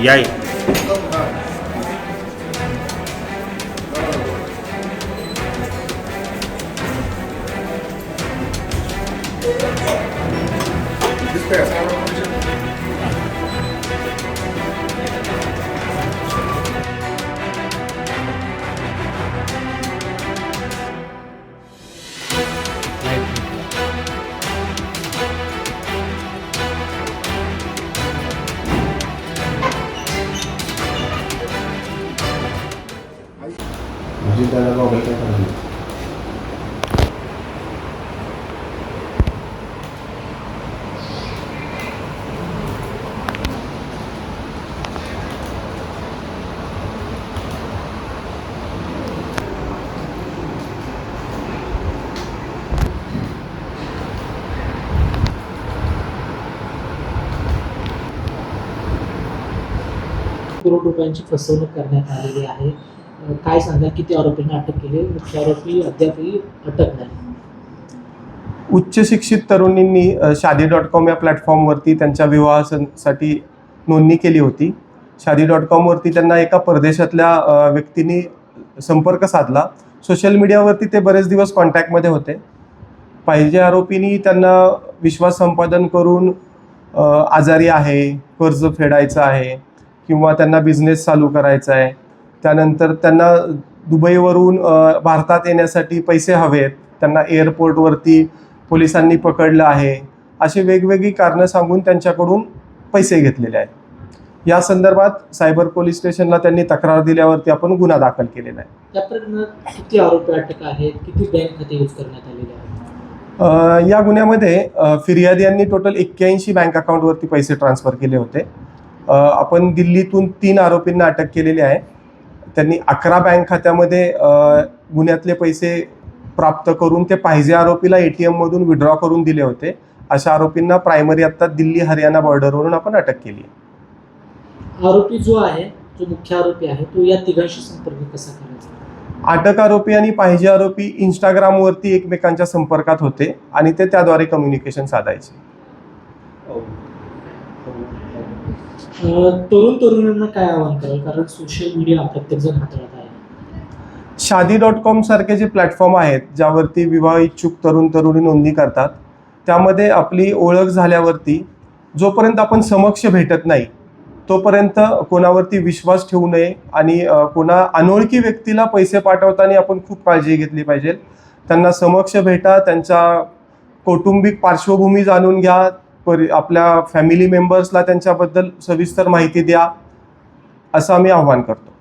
E aí? Despeça. चिंता लगा करो क्या करना करोड रुपयांची फसवणूक करण्यात आलेली आहे काय सांगाल? किती आरोपींना अटक केली? मुख्य आरोपी अद्यापही अटक नाही. उच्च शिक्षित तरुणींनी शादी डॉट कॉम या प्लॅटफॉर्मवरती त्यांच्या विवाहासाठी नोंदणी केली होती. शादी डॉट कॉमवरती त्यांना एका परदेशातल्या व्यक्तीने संपर्क साधला. सोशल मीडियावरती ते बरेच दिवस कॉन्टॅक्टमध्ये होते. पाहिजे आरोपींनी त्यांना विश्वास संपादन करून आजारी आहे कर्ज फेडायचं आहे किंवा त्यांना बिझनेस चालू करायचा आहे त्यानंतर त्यांना दुबईवरून भारतात येण्यासाठी पैसे हवेत. त्यांना एअरपोर्टवरती पोलिसांनी पकडलं आहे. अशी वेगवेगळी कारणं सांगून त्यांच्याकडून पैसे घेतलेले आहेत. या संदर्भात सायबर पोलीस स्टेशनला त्यांनी तक्रार दिल्यावरती आपण गुन्हा दाखल केलेला आहे. किती आरोपी अटक आहेत? किती बँक खाते यूज करण्यात आलेले आहेत? या गुन्ह्यामध्ये फिर्यादी यांनी टोटल एक्क्याऐंशी बँक अकाउंटवरती पैसे ट्रान्सफर केले होते. आपण दिल्लीतून तीन आरोपींना अटक केलेली आहे. त्यांनी अकरा बँक खात्यामध्ये गुन्ह्यातले पैसे प्राप्त करून ते पाहिजे आरोपीला ए टी एममधून विड्रॉ करून दिले होते. अशा आरोपींना प्रायमरी आत्ता दिल्ली हरियाणा बॉर्डरवरून आपण अटक केली आरोपी जो आहे जो मुख्य आरोपी आहे तो या तिघांशी संपर्क कसा करायचा? अटक आरोपी आणि पाहिजे आरोपी इंस्टाग्रामवरती एकमेकांच्या संपर्कात होते आणि ते त्याद्वारे कम्युनिकेशन साधायचे. तरुण तरुणांना काय आवाहन करेल? कारण सोशल मीडिया प्रत्येक जण हाताळत आहे. शादी डॉट कॉम सारखे जे प्लॅटफॉर्म आहेत ज्यावरती विवाह इच्छुक तरुण तरुणी नोंदणी करतात त्यामध्ये आपली ओळख झाल्यावरती जोपर्यंत आपण समक्ष भेटत नाही तोपर्यंत कोणावरती विश्वास ठेवू नये आणि कोणा अनोळखी व्यक्तीला पैसे पाठवताना आपण खूप काळजी घेतली पाहिजे. त्यांना समक्ष भेटा त्यांच्या कौटुंबिक पार्श्वभूमी जाणून घ्या परि आपल्या फॅमिली मेंबर्सला त्यांच्याबद्दल सविस्तर माहिती द्या असं आम्ही आव्हान करतो.